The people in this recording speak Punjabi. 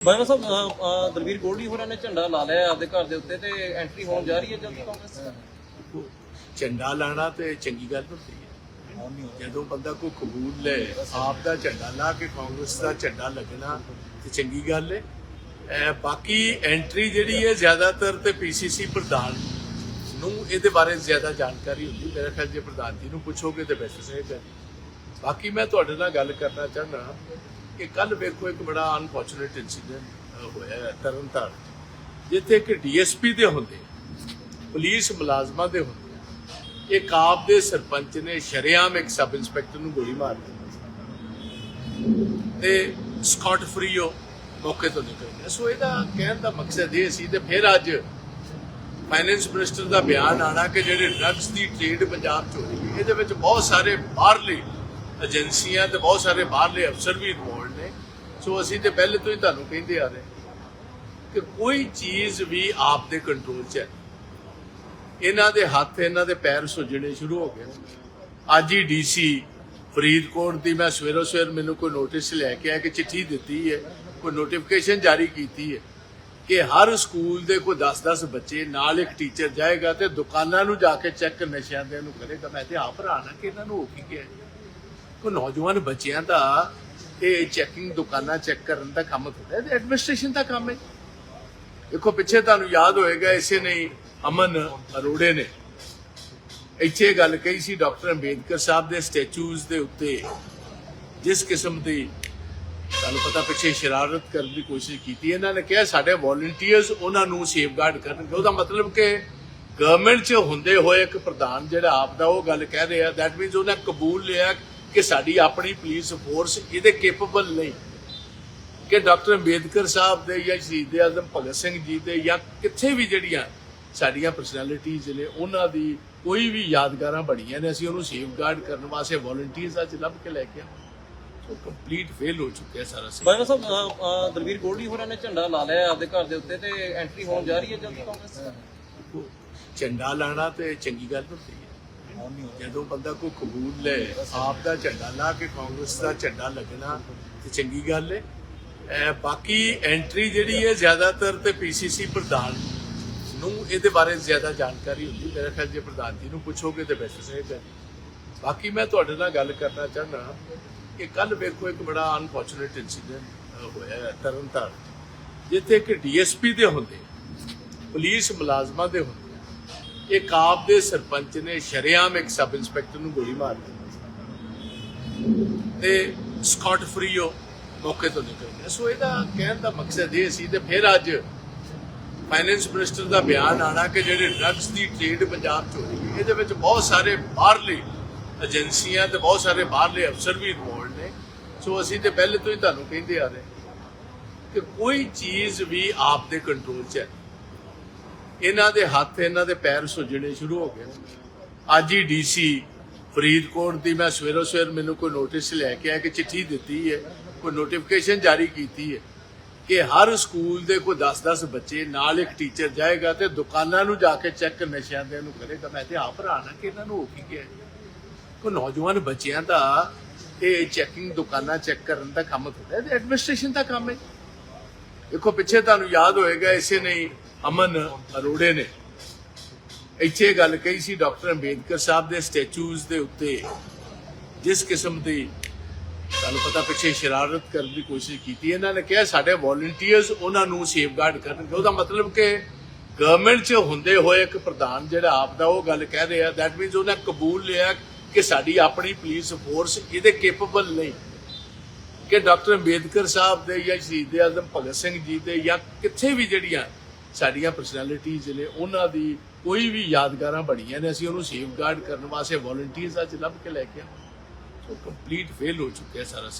ਬਾਬਾ ਸਾਹਿਬ ਅਹ, ਅਹ, ਦਲਵੀਰ ਗੋਲਡੀ ਹੋਰਾਂ ਨੇ ਝੰਡਾ ਲਾ ਲਿਆ ਆਪਦੇ ਘਰ ਦੇ ਉੱਤੇ ਤੇ ਐਂਟਰੀ ਹੋਣ ਜਾ ਰਹੀ ਹੈ ਜਲਦੀ ਕਾਂਗਰਸ ਝੰਡਾ ਲਾਣਾ ਤੇ ਚੰਗੀ ਗੱਲ ਹੁੰਦੀ ਹੈ। ਜਦੋਂ ਬੰਦਾ ਕੋਈ ਕਬੂਲ ਲੈ ਆਪ ਦਾ ਝੰਡਾ ਲਾ ਕੇ ਕਾਂਗਰਸ ਦਾ ਝੰਡਾ ਲੱਗਣਾ ਤੇ ਚੰਗੀ ਗੱਲ ਹੈ। ਅਹ ਬਾਕੀ ਐਂਟਰੀ ਜਿਹੜੀ ਹੈ ਜ਼ਿਆਦਾਤਰ ਤੇ ਪੀਸੀਸੀ ਪ੍ਰਧਾਨ ਨੂੰ ਇਹਦੇ ਬਾਰੇ ਜ਼ਿਆਦਾ ਜਾਣਕਾਰੀ ਹੁੰਦੀ ਮੇਰੇ ਖਿਆਲ ਜੇ ਪ੍ਰਧਾਨ ਜੀ ਨੂੰ ਪੁੱਛੋਗੇ ਤੇ ਬੈਸਟ ਰਹੇਗਾ। ਬਾਕੀ ਮੈਂ ਤੁਹਾਡੇ ਨਾਲ ਗੱਲ ਕਰਨਾ ਚਾਹੁੰਦਾ ਕਿ ਕੱਲ ਵੇਖੋ ਇੱਕ ਬੜਾ ਅਨਫੋਰਚੂਨੇਟ ਇਨਸੀਡੈਂਟ ਹੋਇਆ ਤਰਨਤਾਰਨ ਜਿੱਥੇ ਇੱਕ ਡੀਐਸਪੀ ਦੇ ਹੁੰਦੇ, ਪੁਲਿਸ ਮੁਲਾਜ਼ਮਾਂ ਦੇ ਹੁੰਦੇ, ਇੱਕ ਆਪ ਦੇ ਸਰਪੰਚ ਨੇ ਸ਼ਰੇਆਮ ਇੱਕ ਸਬ ਇੰਸਪੈਕਟਰ ਨੂੰ ਗੋਲੀ ਮਾਰ ਦਿੱਤੀ। ਤੇ ਸਕਾਟ ਫਰੀ ਮੌਕੇ ਤੋਂ ਨਿਕਲ ਗਿਆ। ਸੋ ਇਹਦਾ ਕਹਿਣ ਦਾ ਮਕਸਦ ਇਹ ਸੀ ਤੇ ਫਿਰ ਅੱਜ ਫਾਈਨੈਂਸ ਮਿਨਿਸਟਰ ਦਾ ਬਿਆਨ ਆਣਾ ਕਿ ਜਿਹੜੇ ਡਰੱਗਸ ਦੀ ਟ੍ਰੇਡ ਪੰਜਾਬ ਚ ਹੋ ਰਹੀ ਹੈ, ਇਹਦੇ ਵਿੱਚ ਬਹੁਤ ਸਾਰੇ ਬਾਹਰਲੇ ਏਜੰਸੀਆਂ ਤੇ ਬਹੁਤ ਸਾਰੇ ਬਾਹਰਲੇ ਅਫਸਰ ਵੀ ਇਨਵੋਲਡ ਸੋ ਅਸੀਂ ਤੇ ਪਹਿਲੇ ਤੋਂ ਹੀ ਤੁਹਾਨੂੰ ਕਹਿੰਦੇ ਆ ਰਹੇ ਕਿ ਕੋਈ ਚੀਜ਼ ਵੀ ਆਪ ਦੇ ਕੰਟਰੋਲ 'ਚ ਹੈ। ਇਹਨਾਂ ਦੇ ਹੱਥ, ਇਹਨਾਂ ਦੇ ਪੈਰ ਸੁੱਜਣੇ ਸ਼ੁਰੂ ਹੋ ਗਏ। ਅੱਜ ਹੀ ਡੀਸੀ ਫਰੀਦਕੋਟ ਦੀ ਮੈਂ ਸਵੇਰੋ ਸਵੇਰ ਮੈਨੂੰ ਕੋਈ ਨੋਟਿਸ ਲੈ ਕੇ ਆਇਆ ਕਿ ਚਿੱਠੀ ਦਿੱਤੀ ਹੈ, ਕੋਈ ਨੋਟੀਫਿਕੇਸ਼ਨ ਜਾਰੀ ਕੀਤੀ ਹੈ ਕਿ ਹਰ ਸਕੂਲ ਦੇ ਕੋਈ 10-10 ਬੱਚੇ ਨਾਲ ਇੱਕ ਟੀਚਰ ਜਾਏਗਾ ਤੇ ਦੁਕਾਨਾਂ ਨੂੰ ਜਾ ਕੇ ਚੈੱਕ ਨਸ਼ਿਆਂ ਦੇ ਨੂੰ ਕਰੇਗਾ। ਮੈਂ ਤੇ ਆਪ ਹੈਰਾਨ ਕਿ ਇਹਨਾਂ ਨੂੰ ਹੋ ਕੀ ਗਿਆ ਕੋਈ ਨੌਜਵਾਨ ਬੱਚਿਆਂ ਦਾ ਇਹ ਚੈਕਿੰਗ ਦੁਕਾਨਾਂ ਚੈੱਕ ਕਰਨ ਦਾ ਕੰਮ ਥੋੜਾ ਹੈ ਐਡਮਿਨਿਸਟ੍ਰੇਸ਼ਨ ਦਾ ਕੰਮ ਹੈ। ਦੇਖੋ, ਪਿੱਛੇ ਤੁਹਾਨੂੰ ਯਾਦ ਹੋਏਗਾ, ਇਸੇ ਨੇ ਅਮਨ ਅਰੋੜੇ ਨੇ। ਇੱਥੇ ਗੱਲ ਕਹੀ ਸੀ ਡਾਕਟਰ ਅੰਬੇਦਕਰ ਸਾਹਿਬ ਦੇ ਸਟੈਚੂਜ਼ ਦੇ ਉੱਤੇ, ਜਿਸ ਕਿਸਮ ਦੀ ਤੁਹਾਨੂੰ ਪਤਾ ਪਿੱਛੇ ਸ਼ਰਾਰਤ ਕਰਨ ਦੀ ਕੋਸ਼ਿਸ਼ ਕੀਤੀ, ਇਹਨਾਂ ਨੇ ਕਿਹਾ ਸਾਡੇ ਵੋਲੰਟੀਅਰਸ ਉਹਨਾਂ ਨੂੰ ਸੇਫਗਾਰਡ ਕਰਨਗੇ। ਉਹਦਾ ਮਤਲਬ ਕਿ ਗਵਰਨਮੈਂਟ 'ਚ ਹੁੰਦੇ ਹੋਏ ਇੱਕ ਪ੍ਰਧਾਨ ਜਿਹੜਾ ਆਪ ਦਾ ਉਹ ਗੱਲ ਕਹਿ ਰਿਹਾ ਦੈਟ ਮੀਨਸ ਉਹਨੇ ਕਬੂਲ ਲਿਆ ਕਿ ਸਾਡੀ ਆਪਣੀ ਪੁਲਿਸ ਫੋਰਸ ਇਹਦੇ ਕੈਪੇਬਲ ਨਹੀਂ। ਕਿ ਡਾਕਟਰ ਅੰਬੇਦਕਰ ਸਾਹਿਬ ਦੇ ਜਾਂ ਸ਼ਹੀਦ ਆਜ਼ਮ ਭਗਤ ਸਿੰਘ ਜੀ ਦੇ ਜਾਂ ਕਿੱਥੇ ਵੀ ਜਿਹੜੀਆਂ ਸਾਡੀਆਂ ਪਰਸਨੈਲਿਟੀਜ਼ ਨੇ ਉਹਨਾਂ ਦੀ ਕੋਈ ਵੀ ਯਾਦਗਾਰਾਂ ਬਣੀਆਂ ਨੇ ਅਸੀਂ ਉਹਨੂੰ ਸੇਫਗਾਰਡ ਕਰਨ ਵਾਸਤੇ ਵੋਲੰਟੀਅਰਸ ਅੱਜ ਲੱਭ ਕੇ ਲੈ ਕੇ ਆਏ ਸੋ ਕੰਪਲੀਟ ਫੇਲ ਹੋ ਚੁੱਕਿਆ ਸਾਰਾ ਸਿਸਟਮ। ਬਾਬਾ ਸਾਹਿਬ ਦਲਵੀਰ ਗੋਲਡੀ ਹੋਰਾਂ ਨੇ ਝੰਡਾ ਲਾ ਲਿਆ ਆਪਦੇ ਘਰ ਦੇ ਉੱਤੇ ਤੇ ਐਂਟਰੀ ਹੋਣ ਜਾ ਰਹੀ ਹੈ ਜਲਦੀ ਕਾਂਗਰਸ? ਝੰਡਾ ਲਾਣਾ ਤੇ ਚੰਗੀ ਗੱਲ ਹੁੰਦੀ ਹੈ। ਜਦੋਂ ਬੰਦਾ ਕੋਈ ਕਬੂਲ ਲੈ, ਆਪ ਦਾ ਝੰਡਾ ਲਾ ਕੇ ਕਾਂਗਰਸ ਦਾ ਝੰਡਾ ਲੱਗਣਾ, ਤੇ ਚੰਗੀ ਗੱਲ ਹੈ ਬਾਕੀ ਐਂਟਰੀ ਜਿਹੜੀ ਹੈ ਜ਼ਿਆਦਾਤਰ ਤੇ ਪੀਸੀਸੀ ਪ੍ਰਧਾਨ ਨੂੰ ਇਹਦੇ ਬਾਰੇ ਜ਼ਿਆਦਾ ਜਾਣਕਾਰੀ ਹੁੰਦੀ। ਮੇਰੇ ਖਿਆਲ ਜੇ ਪ੍ਰਧਾਨ ਜੀ ਨੂੰ ਪੁੱਛੋਗੇ ਤੇ ਬੈਸਟ ਰਹੇਗਾ। ਬਾਕੀ ਮੈਂ ਤੁਹਾਡੇ ਨਾਲ ਗੱਲ ਕਰਨਾ ਚਾਹੁੰਦਾ ਕਿ ਕੱਲ ਵੇਖੋ ਇੱਕ ਬੜਾ ਅਨਫੋਰਚੂਨੇਟ ਇਨਸੀਡੈਂਟ ਹੋਇਆ ਤਰਨਤਾਰਨ ਜਿੱਥੇ ਇੱਕ ਡੀਐਸਪੀ ਦੇ ਹੁੰਦੇ, ਪੁਲਿਸ ਮੁਲਾਜ਼ਮਾਂ ਦੇ ਹੁੰਦੇ ਇੱਕ ਆਪ ਦੇ ਸਰਪੰਚ ਨੇ ਸ਼ਰੇਆਮ ਇੱਕ ਸਬ ਇੰਸਪੈਕਟਰ ਨੂੰ ਗੋਲੀ ਮਾਰ ਦਿੱਤੀ। ਤੇ ਸਕਾਟ ਫਰੀ ਮੌਕੇ ਤੋਂ ਨਿਕਲ ਗਿਆ। ਸੋ ਇਹਦਾ ਕਹਿਣ ਦਾ ਮਕਸਦ ਇਹ ਸੀ ਤੇ ਫਿਰ ਅੱਜ ਫਾਈਨੈਂਸ ਮਿਨਿਸਟਰ ਦਾ ਬਿਆਨ ਆਣਾ ਕਿ ਜਿਹੜੇ ਡਰੱਗਸ ਦੀ ਟ੍ਰੇਡ ਪੰਜਾਬ 'ਚ ਹੋ ਰਹੀ ਹੈ, ਇਹਦੇ ਵਿੱਚ ਬਹੁਤ ਸਾਰੇ ਬਾਹਰਲੇ ਏਜੰਸੀਆਂ ਤੇ ਬਹੁਤ ਸਾਰੇ ਬਾਹਰਲੇ ਅਫਸਰ ਵੀ ਇਨਵੋਲਡ ਨੇ। ਸੋ ਅਸੀਂ ਤੇ ਪਹਿਲੇ ਤੋਂ ਹੀ ਤੁਹਾਨੂੰ ਕਹਿੰਦੇ ਆ ਰਹੇ ਕਿ ਕੋਈ ਚੀਜ਼ ਵੀ ਆਪ ਦੇ ਕੰਟਰੋਲ 'ਚ ਹੈ। ਇਹਨਾਂ ਦੇ ਹੱਥ, ਇਹਨਾਂ ਦੇ ਪੈਰ ਸੁੱਜਣੇ ਸ਼ੁਰੂ ਹੋ ਗਏ। ਅੱਜ ਹੀ ਡੀਸੀ ਫਰੀਦਕੋਟ ਦੀ ਮੈਂ ਸਵੇਰੋ ਸਵੇਰ ਮੈਨੂੰ ਕੋਈ ਨੋਟਿਸ ਲੈ ਕੇ ਆਇਆ ਕਿ ਚਿੱਠੀ ਦਿੱਤੀ ਹੈ, ਕੋਈ ਨੋਟੀਫਿਕੇਸ਼ਨ ਜਾਰੀ ਕੀਤੀ ਹੈ ਕਿ ਹਰ ਸਕੂਲ ਦੇ ਕੋਈ 10-10 ਬੱਚੇ ਨਾਲ ਇੱਕ ਟੀਚਰ ਜਾਏਗਾ ਤੇ ਦੁਕਾਨਾਂ ਨੂੰ ਜਾ ਕੇ ਚੈੱਕ ਨਸ਼ਿਆਂ ਦੇ ਨੂੰ ਕਰੇਗਾ ਮੈਂ ਤੇ ਆਪ ਹੈਰਾਨ ਕਿ ਇਹਨਾਂ ਨੂੰ ਹੋ ਕੀ ਗਿਆ। ਕੋਈ ਨੌਜਵਾਨ ਬੱਚਿਆਂ ਦਾ ਇਹ ਚੈਕਿੰਗ ਦੁਕਾਨਾਂ ਚੈੱਕ ਕਰਨ ਦਾ ਕੰਮ ਥੋੜਾ ਹੈ ਐਡਮਿਨਿਸਟ੍ਰੇਸ਼ਨ ਦਾ ਕੰਮ ਹੈ। ਦੇਖੋ, ਪਿੱਛੇ ਤੁਹਾਨੂੰ ਯਾਦ ਹੋਏਗਾ, ਇਸੇ ਨਹੀਂ ਅਮਨ ਅਰੋੜੇ ਨੇ। ਇੱਥੇ ਗੱਲ ਕਹੀ ਸੀ ਡਾਕਟਰ ਅੰਬੇਦਕਰ ਸਾਹਿਬ ਦੇ ਸਟੈਚੂਜ਼ ਦੇ ਉੱਤੇ ਜਿਸ ਕਿਸਮ ਦੀ ਤੁਹਾਨੂੰ ਪਤਾ ਪਿੱਛੇ ਸ਼ਰਾਰਤ ਕਰਨ ਦੀ ਕੋਸ਼ਿਸ਼ ਕੀਤੀ। ਇਹਨਾਂ ਨੇ ਕਿਹਾ ਸਾਡੇ ਵੋਲੰਟੀਅਰਸ ਉਹਨਾਂ ਨੂੰ ਸੇਫਗਾਰਡ ਕਰਨਗੇ। ਉਹਦਾ ਮਤਲਬ ਕਿ ਗਵਰਨਮੈਂਟ 'ਚ ਹੁੰਦੇ ਹੋਏ ਇੱਕ ਪ੍ਰਧਾਨ ਜਿਹੜਾ ਆਪ ਦਾ ਉਹ ਗੱਲ ਕਹਿ ਰਿਹਾ। ਦੈਟ ਮੀਨਸ ਉਹਨੇ ਕਬੂਲ ਲਿਆ ਕਿ ਸਾਡੀ ਆਪਣੀ ਪੁਲਿਸ ਫੋਰਸ ਇਹਦੇ ਕੈਪੇਬਲ ਨਹੀਂ। ਕਿ ਡਾਕਟਰ ਅੰਬੇਦਕਰ ਸਾਹਿਬ ਦੇ ਜਾਂ ਸ਼ਹੀਦ ਆਜ਼ਮ ਭਗਤ ਸਿੰਘ ਜੀ ਦੇ ਜਾਂ ਕਿੱਥੇ ਵੀ ਜਿਹੜੀਆਂ ਸਾਡੀਆਂ ਪਰਸਨੈਲਿਟੀਜ਼ ਨੇ ਉਹਨਾਂ ਦੀ ਕੋਈ ਵੀ ਯਾਦਗਾਰਾਂ ਬਣੀਆਂ ਨੇ, ਅਸੀਂ ਉਹਨੂੰ ਸੇਫਗਾਰਡ ਕਰਨ ਵਾਸਤੇ ਵੋਲੰਟੀਅਰਸ ਅੱਜ ਲੱਭ ਕੇ ਲੈ ਕੇ ਆਏ ਸੋ ਕੰਪਲੀਟ ਫੇਲ ਹੋ ਚੁੱਕਿਆ ਸਾਰਾ